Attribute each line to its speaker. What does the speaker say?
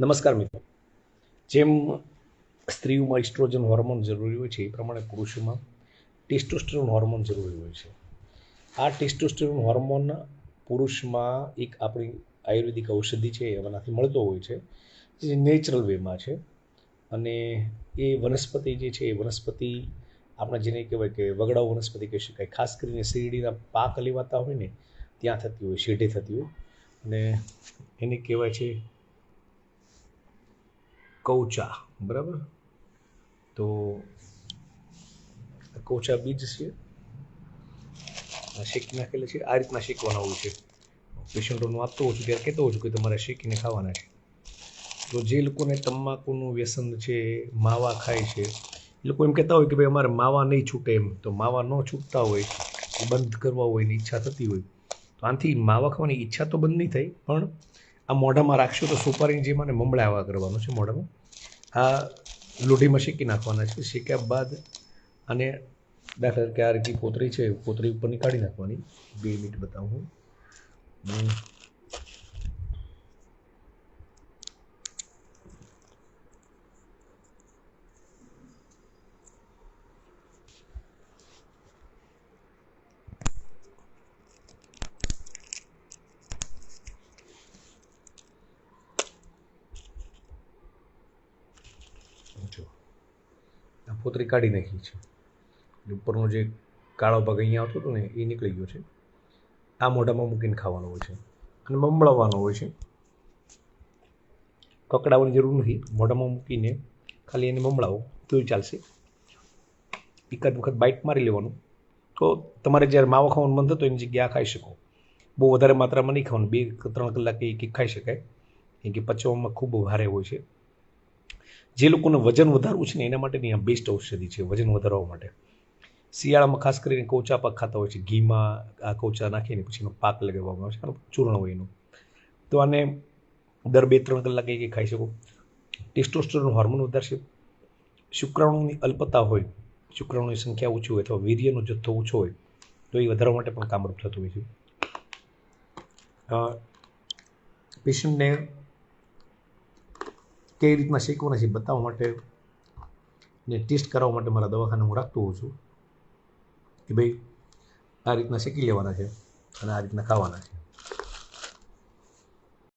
Speaker 1: નમસ્કાર મિત્રો. જેમ સ્ત્રીઓમાં ઇસ્ટ્રોજન હોર્મોન જરૂરી હોય છે, એ પ્રમાણે પુરુષોમાં ટેસ્ટોસ્ટેરોન હોર્મોન જરૂરી હોય છે. આ ટેસ્ટોસ્ટેરોન હોર્મોન પુરુષમાં એક આપણી આયુર્વેદિક ઔષધિ છે એમાંનાથી મળતો હોય છે. જે નેચરલ વેમાં છે. અને એ વનસ્પતિ જે છે, એ વનસ્પતિ આપણે જેને કહેવાય કે વગડાઓ વનસ્પતિ કહી શકાય. ખાસ કરીને શેરડીના પાક લેવાતા હોય ને, ત્યાં થતી હોય, શેઢે થતી હોય. અને એને કહેવાય છે કૌચા, બરાબર? તો કૌચા બીજ છે. શેકી નાખેલા છે. આ રીતના શેકવાના હોય છે. પેશન્ટોનું આપતો હોઉં છું, ત્યારે કહેતો હોઉં છું કે તમારે શેકીને ખાવાના છે. તો જે લોકોને તમાકુનું વ્યસન છે, માવા ખાય છે, એ લોકો એમ કહેતા હોય કે ભાઈ અમારે માવા નહીં છૂટે એમ. તો માવા ન છૂટતા હોય બંધ કરવા હોય ઈચ્છા થતી હોય. તો આનાથી માવા ખાવાની ઈચ્છા તો બંધ નહીં થાય, પણ આ મોઢામાં રાખશું તો સુપારીની જેમ અને મમળાવા કરવાનું છે મોઢામાં. આ લોઢીમાં શેકી નાખવાના છે. શેક્યા બાદ અને દાખલા તરીકે આ રીતે પોતરી છે, પોતરી ઉપરની કાઢી નાખવાની. બે મિનિટ બતાવું હું. જો આ પોતરી કાઢી નાખી છે. ઉપરનો જે કાળો ભાગ અહીંયા આવતો હતો ને, એ નીકળી ગયો છે. આ મોઢામાં મૂકીને ખાવાનો હોય છે. અને મમળવાનો હોય છે. કકડાવવાની જરૂર નથી. મોઢામાં મૂકીને ખાલી એને મમળાવો. તોય ચાલશે. એકાદ વખત બાઇટ મારી લેવાનું. તો તમારે જ્યારે માવો ખાવાનું મન થતો એની જગ્યાએ ખાઈ શકો. બહુ વધારે માત્રામાં નહીં ખાવાનું. બે ત્રણ કલાક એક એક ખાઈ શકાય. કેમ કે પચવામાં ખૂબ ભારે હોય છે. જે લોકોને વજન વધારવું છે ને એના માટેની આ બેસ્ટ ઔષધિ છે, વજન વધારવા માટે. શિયાળામાં ખાસ કરીને કોચા પાક ખાતા હોય છે, ઘીમાં આ કોચા નાખીને પછી એનો પાક લગાવવામાં આવે છે ચૂર્ણ હોય એનું. તો આને દર બે ત્રણ કલાકે એક ખાઈ શકો. ટેસ્ટોસ્ટરનું હોર્મોન વધારશે. શુક્રાણુની અલ્પતા હોય, શુક્રાણુની સંખ્યા ઓછી હોય અથવા વીર્યનો જથ્થો ઓછો હોય, તો એ વધારવા માટે પણ કામરૂપ થતું હોય છે. પેશન્ટને કઈ રીતના શેકવાના છે બતાવવા માટે ને ટેસ્ટ કરાવવા માટે મારા દવાખાને હું રાખતો હોઉં છું કે ભાઈ આ રીતના શીખી લેવાના છે અને આ રીતના ખાવાના છે.